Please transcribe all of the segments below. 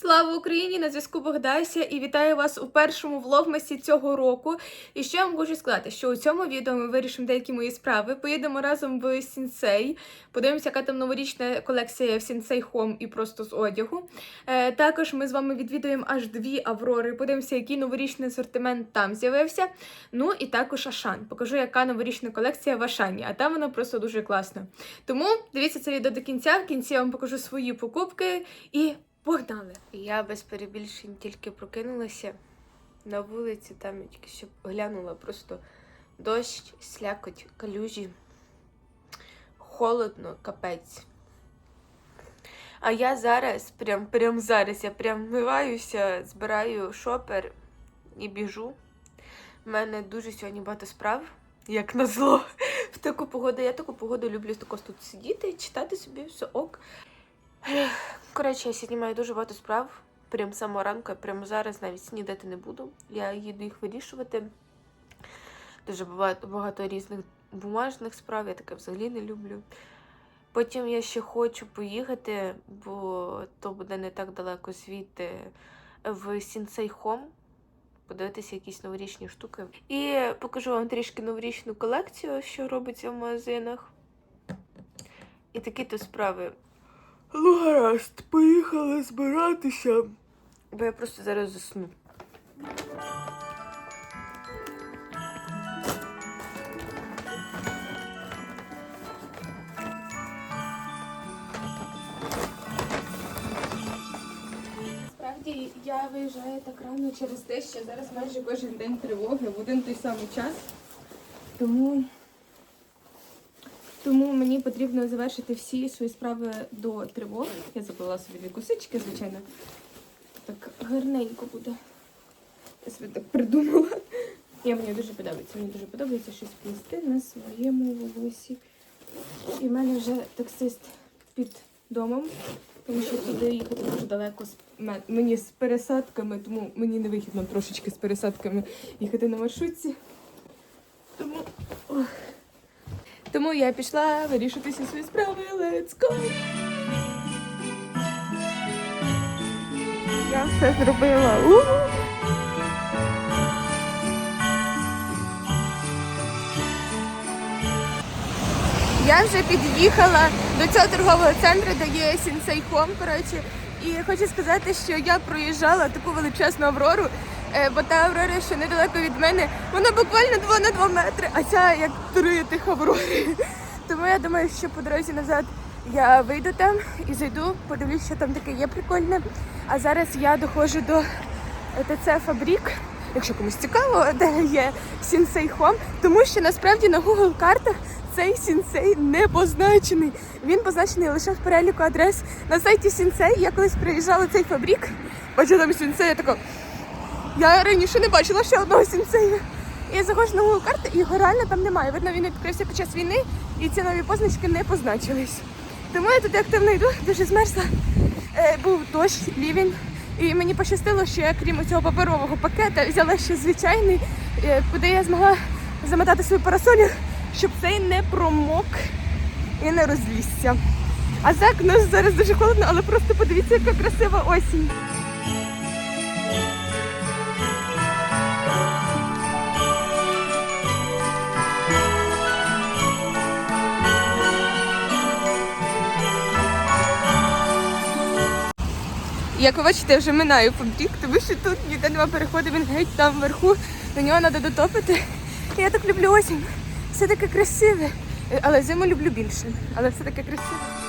Слава Україні! На зв'язку Богдася і вітаю вас у першому влогмасі цього року. І що я вам хочу сказати, що у цьому відео ми вирішимо деякі мої справи. Поїдемо разом в Сінсей, подивимося, яка там новорічна колекція в Сінсей Home і просто з одягу. Е, також ми з вами відвідуємо аж дві Аврори. Подивимося, який новорічний асортимент там з'явився. Ну і також Ашан. Покажу, яка новорічна колекція в Ашані, а там вона просто дуже класна. Тому дивіться це відео до кінця. В кінці я вам покажу свої покупки і погнали! Я без перебільшень тільки прокинулася на вулиці, там я тільки що глянула просто дощ, слякоть, калюжі, холодно, капець. А я зараз, прям, прям зараз, я прям вмиваюся, збираю шопер і біжу. У мене дуже сьогодні багато справ, як назло. В таку погоду. Я таку погоду люблю тако тут сидіти, читати собі, все ок. Коротше, я сьогодні маю дуже багато справ. Прям самого ранку, прямо зараз навіть снідати не буду. Я їду їх вирішувати. Дуже багато, різних бумажних справ, я таке взагалі не люблю. Потім я ще хочу поїхати, бо то буде не так далеко звідти в Сінсей Хом. Подивитися якісь новорічні штуки. І покажу вам трішки новорічну колекцію, що робиться в магазинах. І такі то справи. Ну, гаразд, поїхали збиратися. Бо я просто зараз засну. Справді я виїжджаю так рано через те, що зараз майже кожен день тривоги в один той самий час. Тому тому мені потрібно завершити всі свої справи до тривог. Я заплела собі дві косички, звичайно. Так гарненько буде. Я собі так придумала. Я мені дуже подобається. Мені дуже подобається щось плести на своєму волосі. І в мене вже таксист під домом, тому що туди їхати дуже далеко з мені з пересадками, тому мені не вигідно трошечки з пересадками їхати на маршрутці. Тому. ох. Тому я пішла вирішувати всі свої справи. Let's go! Я все зробила. У-ху! Я вже під'їхала до цього торгового центру, де є Сінсей Хом, коротше. І хочу сказати, що я проїжджала таку величезну аврору, бо та аврора, що недалеко від мене, вона буквально 2 на 2 метри, а ця як три тих аврори. Тому я думаю, що по дорозі назад я вийду там і зайду, подивлюсь, що там таке є прикольне. А зараз я доходжу до ТЦ Фабрік, якщо комусь цікаво, де є Сінсей Хом, тому що насправді на Google картах цей сінсей не позначений. Він позначений лише в переліку адрес на сайті Сінсей. Я колись приїжджала цей фабрик, бачила там сінсей, я така. Я раніше не бачила ще одного сінсея. І я заходжу на Google карти, і його реально там немає. Видно, він відкрився під час війни, і ці нові позначки не позначились. Тому я туди активно йду, дуже змерзла. Е, був дощ, лівень. І мені пощастило, що я, крім цього паперового пакета, взяла ще звичайний, е, куди я змогла замотати свою парасолю, щоб цей не промок і не розлізся. А так, у нас зараз дуже холодно, але просто подивіться, яка красива осінь. Як ви бачите, я вже минаю фабрік, тому що тут ніде нема переходу, він геть там вверху, на нього треба дотопити. Я так люблю осінь. Все таке красиве. Е, Але зиму люблю більше. Але все таке красиве.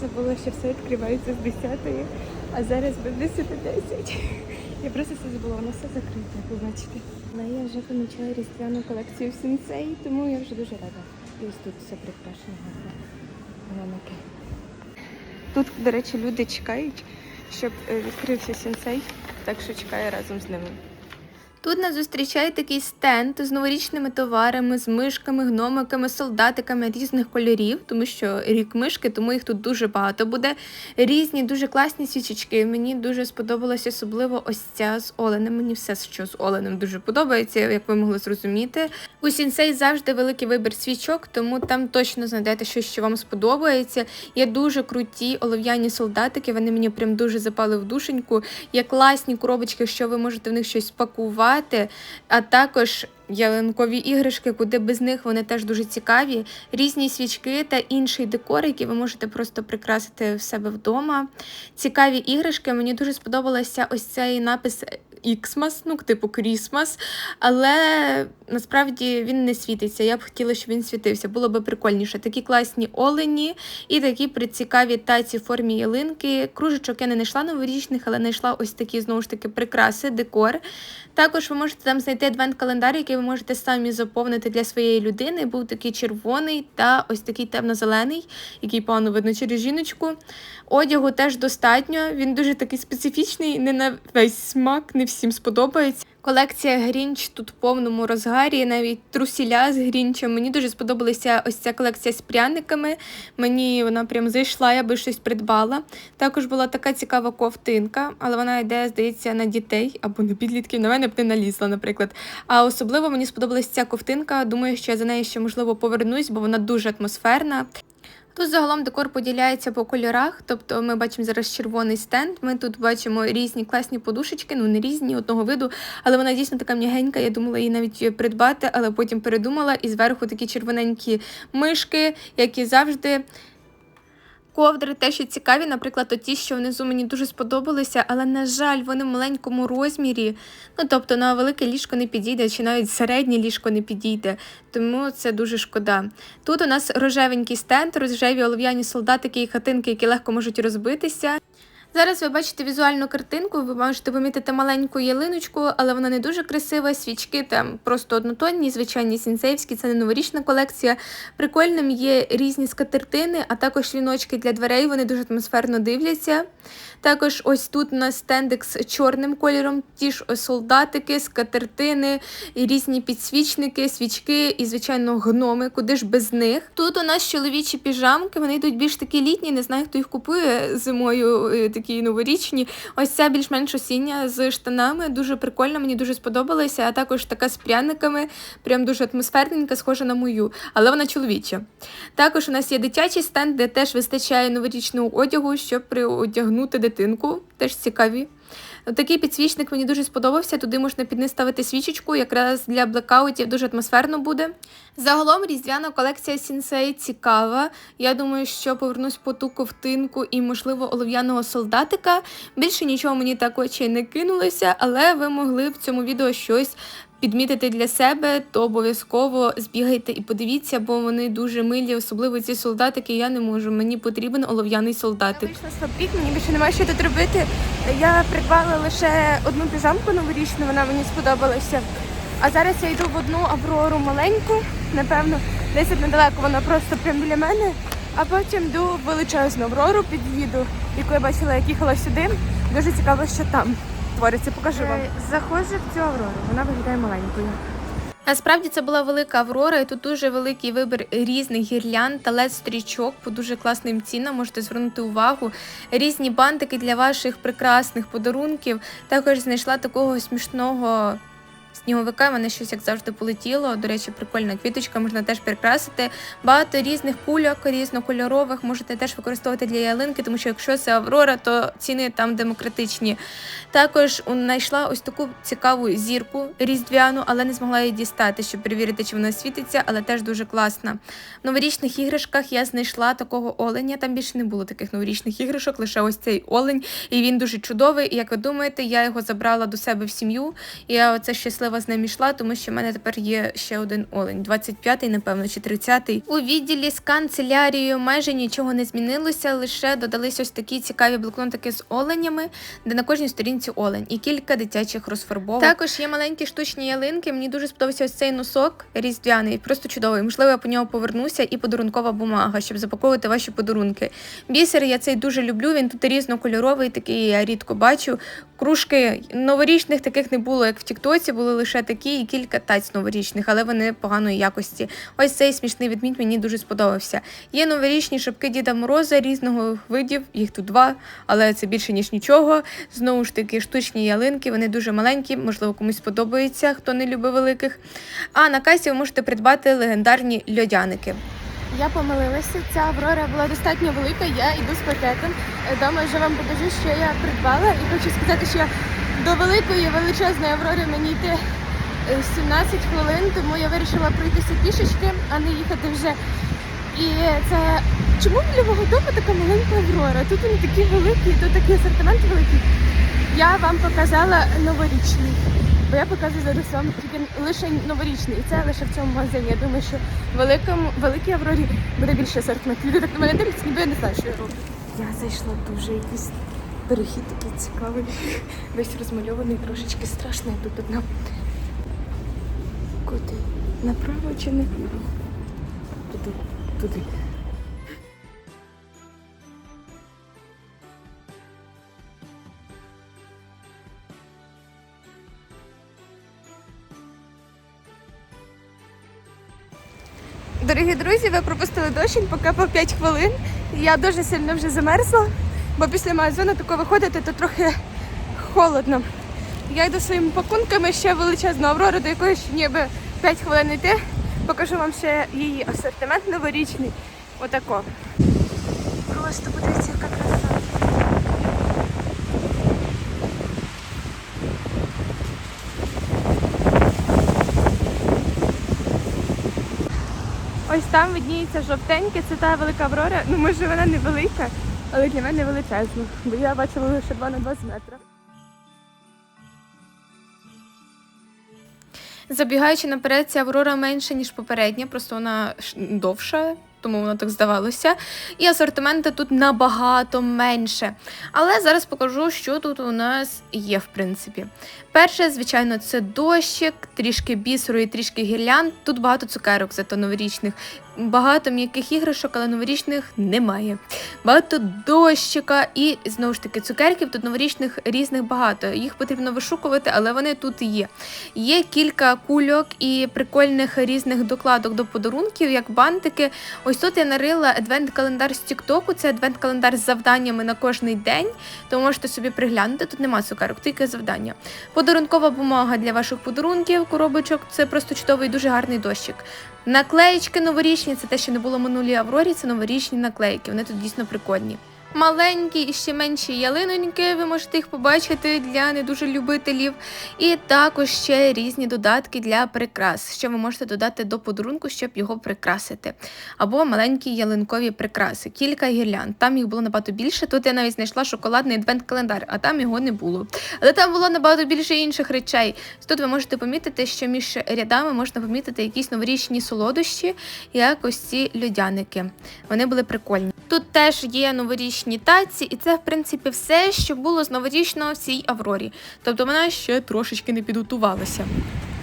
Забула, що все відкривається з 10-ї, а зараз без 10.10. Я просто все забула, воно все закрите, як ви бачите. Але я вже помічаю різдвяну колекцію в сенсей, тому я вже дуже рада. І ось тут все прикрашено гарно. Тут, до речі, люди чекають, щоб е, відкрився сенсей, так що чекаю разом з ними. Тут нас зустрічає такий стенд з новорічними товарами, з мишками, гномиками, солдатиками різних кольорів, тому що рік мишки, тому їх тут дуже багато буде. Різні, дуже класні свічечки. Мені дуже сподобалася особливо ось ця з оленем. Мені все, що з оленем дуже подобається, як ви могли зрозуміти. У сінсей завжди великий вибір свічок, тому там точно знайдете щось, що вам сподобається. Є дуже круті олов'яні солдатики. Вони мені прям дуже запали в душеньку. Є класні коробочки, що ви можете в них щось пакувати, а також. Ялинкові іграшки, куди без них вони теж дуже цікаві. Різні свічки та інший декор, який ви можете просто прикрасити в себе вдома. Цікаві іграшки. Мені дуже сподобалося ось цей напис Іксмас, ну, типу Крісмас, але насправді він не світиться. Я б хотіла, щоб він світився. Було би прикольніше. Такі класні олені і такі прицікаві таці в формі ялинки. Кружечок я не знайшла новорічних, але знайшла ось такі знову ж таки прикраси, декор. Також ви можете там знайти адвент-календар, який ви можете самі заповнити для своєї людини. Був такий червоний та ось такий темно-зелений, який погано видно через жіночку. Одягу теж достатньо. Він дуже такий специфічний, не на весь смак, не всім сподобається. Колекція Грінч тут в повному розгарі, навіть трусіля з Грінчем. Мені дуже сподобалася ось ця колекція з пряниками. Мені вона прям зайшла, я би щось придбала. Також була така цікава ковтинка, але вона йде, здається, на дітей або на підлітків. На мене б не налізла, наприклад. А особливо мені сподобалася ця ковтинка. Думаю, що я за нею ще можливо повернусь, бо вона дуже атмосферна. Тут загалом декор поділяється по кольорах, тобто ми бачимо зараз червоний стенд. Ми тут бачимо різні класні подушечки, ну не різні одного виду, але вона дійсно така м'ягенька. Я думала її навіть придбати, але потім передумала. І зверху такі червоненькі мишки, які завжди. Ковдри те, що цікаві, наприклад, ті, що внизу мені дуже сподобалися, але, на жаль, вони в маленькому розмірі. Ну, тобто на велике ліжко не підійде, чи навіть середнє ліжко не підійде. Тому це дуже шкода. Тут у нас рожевенький стенд, рожеві олов'яні солдатики і хатинки, які легко можуть розбитися. Зараз ви бачите візуальну картинку, ви можете помітити маленьку ялиночку, але вона не дуже красива. Свічки там просто однотонні, звичайні сінцеївські, це не новорічна колекція. Прикольним є різні скатертини, а також віночки для дверей, вони дуже атмосферно дивляться. Також ось тут у нас стендик з чорним кольором, ті ж солдатики, скатертини, різні підсвічники, свічки і, звичайно, гноми, куди ж без них. Тут у нас чоловічі піжамки, вони йдуть більш такі літні, не знаю, хто їх купує зимою, е, такі новорічні. Ось ця більш-менш осіння з штанами, дуже прикольна, мені дуже сподобалася, а також така з пряниками, прям дуже атмосферненька, схожа на мою, але вона чоловіча. Також у нас є дитячий стенд, де теж вистачає новорічного одягу, щоб приодягнути дитинку. Теж цікаві. Такий підсвічник мені дуже сподобався. Туди можна під свічечку, якраз для блекаутів дуже атмосферно буде. Загалом різдвяна колекція Сінсей цікава. Я думаю, що повернусь по ту ковтинку і, можливо, олов'яного солдатика. Більше нічого мені так очі не кинулося, але ви могли в цьому відео щось підмітити для себе, то обов'язково збігайте і подивіться, бо вони дуже милі, особливо ці солдатики. Я не можу. Мені потрібен олов'яний солдатик. Я вийшла з мені більше немає що тут робити. Я придбала лише одну піжамку новорічну, вона мені сподобалася. А зараз я йду в одну аврору маленьку, напевно, десь недалеко, вона просто прямо біля мене. А потім йду в величезну аврору, під'їду, яку я бачила, як їхала сюди. Дуже цікаво, що там твориться. Покажу вам. Заходжу в цю аврору, вона виглядає маленькою. Насправді це була велика аврора, і тут дуже великий вибір різних гірлянд та лед стрічок по дуже класним цінам. Можете звернути увагу. Різні бантики для ваших прекрасних подарунків. Також знайшла такого смішного. Сніговика мене щось як завжди полетіло. До речі, прикольна квіточка, можна теж прикрасити. Багато різних кульок, різнокольорових можете теж використовувати для ялинки, тому що якщо це Аврора, то ціни там демократичні. Також знайшла ось таку цікаву зірку різдвяну, але не змогла її дістати, щоб перевірити, чи вона світиться, але теж дуже класна. В новорічних іграшках я знайшла такого оленя. Там більше не було таких новорічних іграшок, лише ось цей олень. І він дуже чудовий. І як ви думаєте, я його забрала до себе в сім'ю. Я оце щаслива з ним йшла, тому що в мене тепер є ще один олень, 25-й, напевно, чи 30-й. У відділі з канцелярією майже нічого не змінилося, лише додались ось такі цікаві блокнотики з оленями, де на кожній сторінці олень і кілька дитячих розфарбовок. Також є маленькі штучні ялинки. Мені дуже сподобався ось цей носок різдвяний, просто чудовий. Можливо, я по нього повернуся і подарункова бумага, щоб запаковувати ваші подарунки. Бісер я цей дуже люблю. Він тут різнокольоровий, такий я рідко бачу. Кружки новорічних таких не було, як в Тіктоці, було були лише такі і кілька таць новорічних, але вони поганої якості. Ось цей смішний відмінь мені дуже сподобався. Є новорічні шапки Діда Мороза різного видів, їх тут два, але це більше ніж нічого. Знову ж таки, штучні ялинки, вони дуже маленькі, можливо, комусь сподобається, хто не любить великих. А на касі ви можете придбати легендарні льодяники. Я помилилася, ця аврора була достатньо велика, я йду з пакетом. Е, Дома вже вам покажу, що я придбала. І хочу сказати, що до великої величезної аврори мені йти е, 17 хвилин, тому я вирішила пройтися пішечки, а не їхати вже. І це чому біля мого дому така маленька аврора? Тут вони такі великі, тут такий асортимент великий. Я вам показала новорічний. Бо я показую зараз вам тільки лише новорічний. І це лише в цьому магазині. Я думаю, що в великому великій аврорі буде більше асортимент. Люди так на мене дивляться, ніби я не знаю, що я роблю. Я зайшла дуже якийсь перехід такий цікавий, весь розмальований, трошечки страшний. Тут одна. Куди? Направо чи? Туди, туди. Дорогі друзі, ви пропустили дощик, поки по 5 хвилин. Я дуже сильно вже замерзла, бо після магазину тако виходити, то трохи холодно. Я йду своїми пакунками ще величезну аврору, до якої ще ніби 5 хвилин йти. Покажу вам ще її асортимент новорічний. Отако. Просто подивіться, яка краса. Ось там видніється жовтеньке, це та велика аврора. Ну, може вона не велика, але для мене величезна. Бо я бачила лише 2 на 20 метри. Забігаючи наперед, ця аврора менша, ніж попередня, просто вона довша, тому воно так здавалося. І асортименту тут набагато менше. Але зараз покажу, що тут у нас є, в принципі. Перше, звичайно, це дощик, трішки бісеру і трішки гірлянд. Тут багато цукерок, зато новорічних. Багато м'яких іграшок, але новорічних немає. Багато дощика і знову ж таки цукерків. Тут новорічних різних багато. Їх потрібно вишукувати, але вони тут є. Є кілька кульок і прикольних різних докладок до подарунків, як бантики. Ось тут я нарила адвент-календар з Тіктоку. Це адвент-календар з завданнями на кожний день. То можете собі приглянути. Тут нема цукерок, тільки завдання. Подарункова бумага для ваших подарунків, коробочок це просто чудовий, дуже гарний дощик. Наклеєчки новорічні, це те, що не було минулій Аврорі, це новорічні наклейки. Вони тут дійсно прикольні. Маленькі і ще менші ялиноньки, ви можете їх побачити для не дуже любителів. І також ще різні додатки для прикрас, що ви можете додати до подарунку, щоб його прикрасити. Або маленькі ялинкові прикраси, кілька гірлянд. Там їх було набагато більше. Тут я навіть знайшла шоколадний адвент-календар, а там його не було. Але там було набагато більше інших речей. Тут ви можете помітити, що між рядами можна помітити якісь новорічні солодощі, як ось ці льодяники. Вони були прикольні. Тут теж є новорічні таці, і це, в принципі, все, що було з новорічного в цій Аврорі. Тобто вона ще трошечки не підготувалася.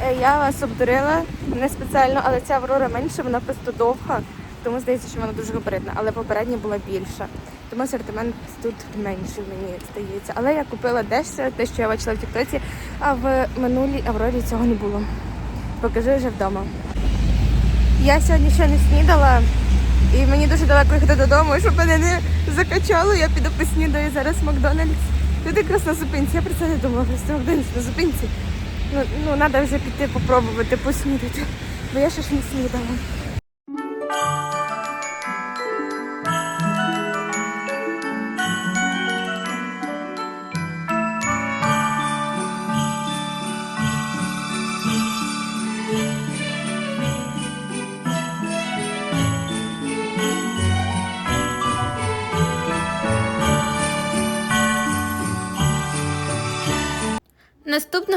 Е, Я вас обдурила не спеціально, але ця аврора менша, вона просто довга. Тому здається, що вона дуже габаритна, але попередня була більша. Тому асортимент тут менший, мені здається. Але я купила дещо, те, що я бачила в Тіктоці, а в минулій аврорі цього не було. Покажу вже вдома. Я сьогодні ще не снідала, і мені дуже далеко їхати додому, щоб мене не закачало, я піду поснідаю зараз Макдональдс. Тут якраз на зупинці, я про це не думала, просто Макдональдс на зупинці. Ну, ну, треба вже піти попробувати поснідати, бо я ще ж не снідала.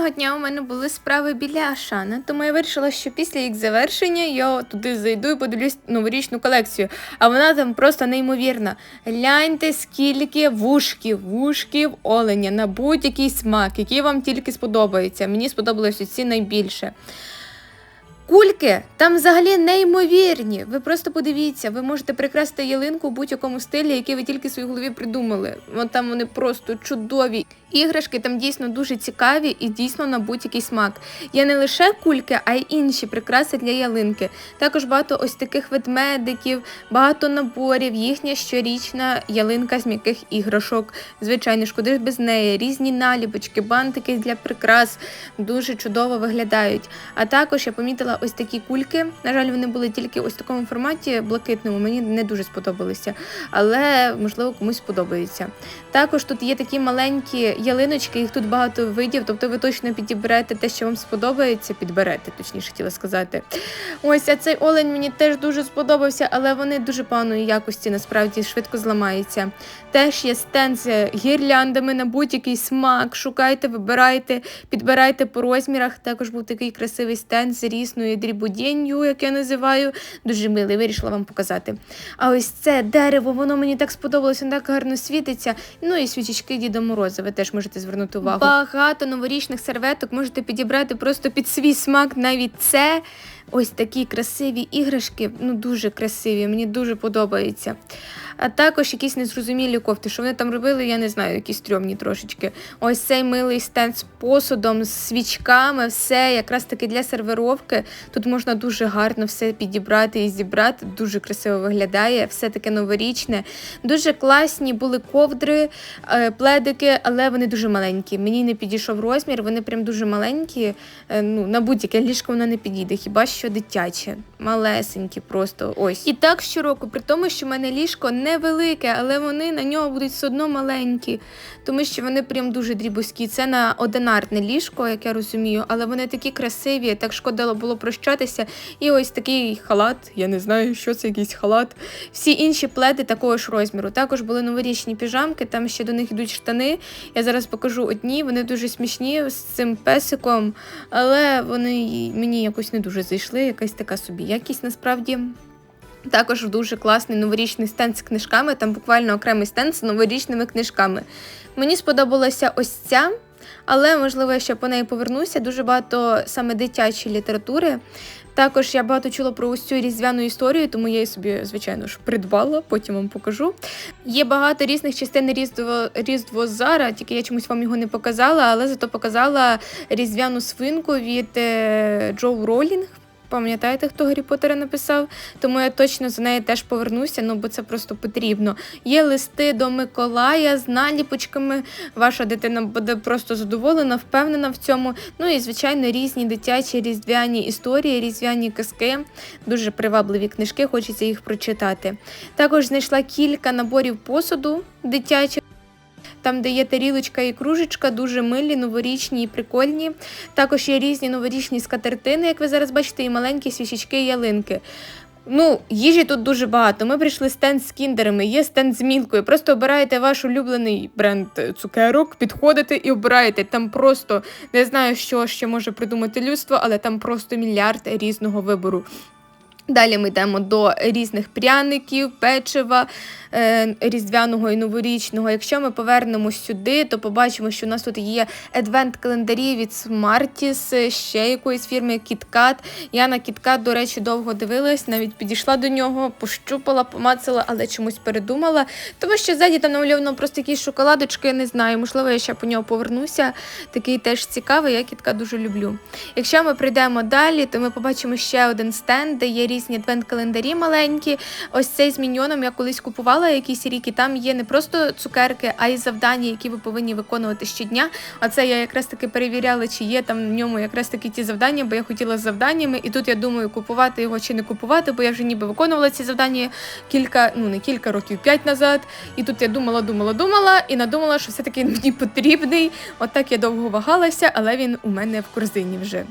Наступного дня у мене були справи біля Ашана, тому я вирішила, що після їх завершення я туди зайду і подивлюсь новорічну колекцію. А вона там просто неймовірна. Гляньте, скільки вушків, вушків оленя на будь-який смак, який вам тільки сподобається. Мені сподобалось ці найбільше. Кульки там взагалі неймовірні. Ви просто подивіться, ви можете прикрасити ялинку в будь-якому стилі, який ви тільки в своїй голові придумали. От там вони просто чудові. Іграшки там дійсно дуже цікаві і дійсно на будь-який смак. Є не лише кульки, а й інші прикраси для ялинки. Також багато ось таких ведмедиків, багато наборів, їхня щорічна ялинка з м'яких іграшок. Звичайно, ж, куди ж без неї, різні наліпочки, бантики для прикрас дуже чудово виглядають. А також я помітила ось такі кульки. На жаль, вони були тільки ось в такому форматі блакитному. Мені не дуже сподобалися, але можливо комусь сподобається. Також тут є такі маленькі ялиночки, їх тут багато видів, тобто ви точно підіберете те, що вам сподобається, підберете, точніше хотіла сказати. Ось а цей олень мені теж дуже сподобався, але вони дуже поганої якості, насправді швидко зламаються. Теж є стенд з гірляндами на будь-який смак. Шукайте, вибирайте, підбирайте по розмірах. Також був такий красивий стенд з різною дрібодєнью, як я називаю. Дуже милий, вирішила вам показати. А ось це дерево, воно мені так сподобалося, воно так гарно світиться. Ну і свічечки Діда Мороза, ви теж можете звернути увагу. Багато новорічних серветок можете підібрати просто під свій смак. Навіть це ось такі красиві іграшки, ну дуже красиві, мені дуже подобається. А також якісь незрозумілі кофти. Що вони там робили, я не знаю, якісь стрьомні трошечки. Ось цей милий стенд з посудом, з свічками, все якраз таки для сервировки. Тут можна дуже гарно все підібрати і зібрати. Дуже красиво виглядає, все таке новорічне. Дуже класні були ковдри, е, пледики, але вони дуже маленькі. Мені не підійшов розмір, вони прям дуже маленькі. Е, Ну, на будь-яке ліжко воно не підійде, хіба що дитяче, малесенькі просто ось. І так щороку, при тому, що в мене ліжко невелике, але вони на нього будуть все одно маленькі, тому що вони прям дуже дрібузькі. Це на одинарне ліжко, як я розумію, але вони такі красиві, так шкода було прощатися. І ось такий халат, я не знаю, що це якийсь халат. Всі інші пледи такого ж розміру. Також були новорічні піжамки, там ще до них йдуть штани. Я зараз покажу одні, вони дуже смішні з цим песиком, але вони мені якось не дуже зайшли, якась така собі якість насправді. Також дуже класний новорічний стенд з книжками, там буквально окремий стенд з новорічними книжками. Мені сподобалася ось ця, але можливо я ще по неї повернуся. Дуже багато саме дитячої літератури. Також я багато чула про ось різдвяну історію, тому я її собі, звичайно ж, придбала, потім вам покажу. Є багато різних частин Різдво, Різдво Зара, тільки я чомусь вам його не показала, але зато показала різдвяну свинку від е, Джоу Ролінг. Пам'ятаєте, хто Гаррі Поттера написав? Тому я точно за нею теж повернуся, ну бо це просто потрібно. Є листи до Миколая з наліпочками. Ваша дитина буде просто задоволена, впевнена в цьому. Ну і звичайно, різні дитячі різдвяні історії, різдвяні казки. Дуже привабливі книжки, хочеться їх прочитати. Також знайшла кілька наборів посуду дитячих. Там, де є тарілочка і кружечка, дуже милі, новорічні і прикольні. Також є різні новорічні скатертини, як ви зараз бачите, і маленькі свічечки і ялинки. Ну, їжі тут дуже багато. Ми прийшли стенд з кіндерами, є стенд з мілкою. Просто обираєте ваш улюблений бренд цукерок, підходите і обираєте. Там просто не знаю, що ще може придумати людство, але там просто мільярд різного вибору. Далі ми йдемо до різних пряників, печива, е, різдвяного і новорічного. Якщо ми повернемось сюди, то побачимо, що у нас тут є адвент-календарі від Smarties, ще якоїсь фірми KitKat. Я на KitKat, до речі, довго дивилась, навіть підійшла до нього, пощупала, помацала, але чомусь передумала. Тому що ззаді там намальовано просто якісь шоколадочки, не знаю. Можливо, я ще по нього повернуся. Такий теж цікавий, я KitKat дуже люблю. Якщо ми прийдемо далі, то ми побачимо ще один стенд, де є різні адвент-календарі маленькі. Ось цей з міньйоном я колись купувала якісь рік, і там є не просто цукерки, а й завдання, які ви повинні виконувати щодня. А це я якраз таки перевіряла, чи є там в ньому якраз таки ті завдання, бо я хотіла з завданнями, і тут я думаю, купувати його чи не купувати, бо я вже ніби виконувала ці завдання кілька, ну не кілька років, п'ять назад. І тут я думала, думала, думала, і надумала, що все-таки мені потрібний. От я довго вагалася, але він у мене в корзині вже.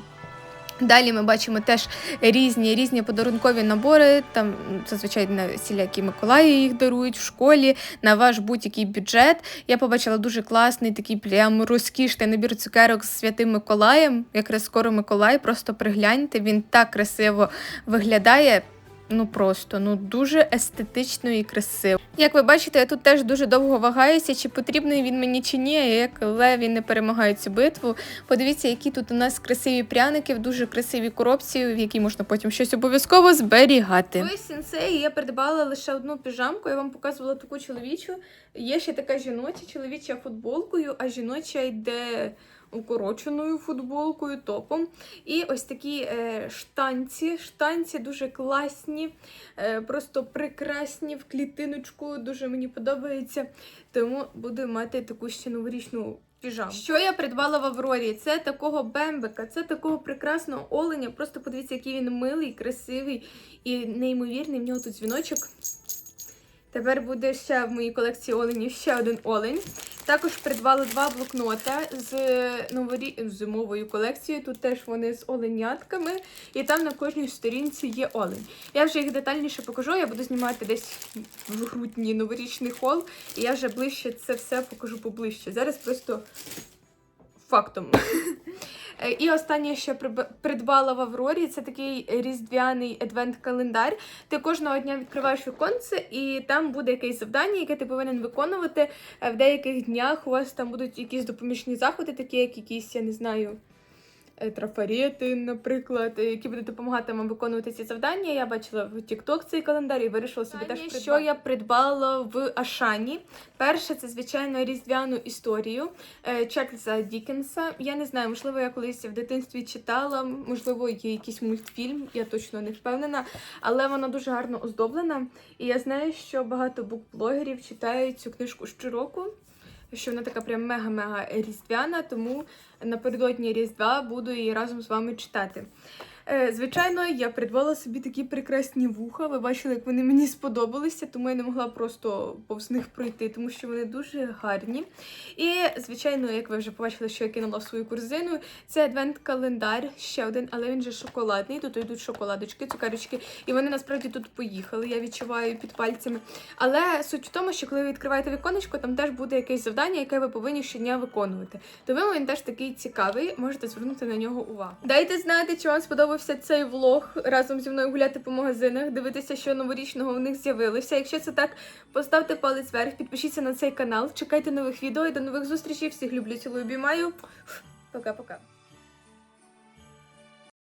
Далі ми бачимо теж різні різні подарункові набори. Там зазвичай на всілякі Миколаї їх дарують в школі на ваш будь-який бюджет. Я побачила дуже класний такий прям розкішний набір цукерок з святим Миколаєм. Якраз скоро Миколай, просто пригляньте, він так красиво виглядає. Ну просто ну дуже естетично і красиво. Як ви бачите, я тут теж дуже довго вагаюся, чи потрібний він мені чи ні. Як леві не перемагають цю битву. Подивіться, які тут у нас красиві пряники, в дуже красивій коробці, в якій можна потім щось обов'язково зберігати. Ось сенсей, я придбала лише одну піжамку. Я вам показувала таку чоловічу. Є ще така жіноча, чоловіча футболкою, а жіноча йде укороченою футболкою, топом. І ось такі е, штанці. Штанці дуже класні, е, просто прекрасні в клітиночку. Дуже мені подобається. Тому буду мати таку ще новорічну. Піжам. Що я придбала в Аврорі? Це такого бембика, це такого прекрасного оленя. Просто подивіться, який він милий, красивий і неймовірний. В нього тут дзвіночок. Тепер буде ще в моїй колекції оленів ще один олень. Також придбала два блокнота з новорі... зимовою колекцією. Тут теж вони з оленятками, і там на кожній сторінці є олень. Я вже їх детальніше покажу. Я буду знімати десь в грудні новорічний хол, і я вже ближче це все покажу поближче. Зараз просто фактом. Е, І останнє, що придбала в Аврорі, це такий різдвяний адвент-календар. Ти кожного дня відкриваєш віконце, і там буде якесь завдання, яке ти повинен виконувати. Е, В деяких днях у вас там будуть якісь допоміжні заходи, такі як якісь, я не знаю. Е, Трафарети, наприклад, е, які будуть допомагати вам виконувати ці завдання. Я бачила в TikTok цей календар і вирішила собі теж придбати. Що я придбала в Ашані? Перше, це звичайно різдвяну історію е, Чарльза Дікенса. Я не знаю, можливо, я колись в дитинстві читала, можливо, є якийсь мультфільм, я точно не впевнена, але вона дуже гарно оздоблена. І я знаю, що багато букблогерів читають цю книжку щороку. Що вона така прям мега-мега різдвяна, тому напередодні Різдва буду її разом з вами читати. Е, Звичайно, я придбала собі такі прекрасні вуха. Ви бачили, як вони мені сподобалися, тому я не могла просто повз них пройти, тому що вони дуже гарні. І, звичайно, як ви вже побачили, що я кинула в свою корзину, це адвент-календар, ще один, але він же шоколадний. Тут йдуть шоколадочки, цукерочки, і вони насправді тут поїхали. Я відчуваю під пальцями. Але суть в тому, що коли ви відкриваєте віконечко, там теж буде якесь завдання, яке ви повинні щодня виконувати. Тому він теж такий цікавий, можете звернути на нього увагу. Дайте знати, чи вам сподобався цей влог разом зі мною гуляти по магазинах, дивитися, що новорічного в них з'явилося. Якщо це так, поставте палець вверх, підпишіться на цей канал, чекайте нових відео і до нових зустрічей. Всіх люблю, цілую, обіймаю. Пока-пока.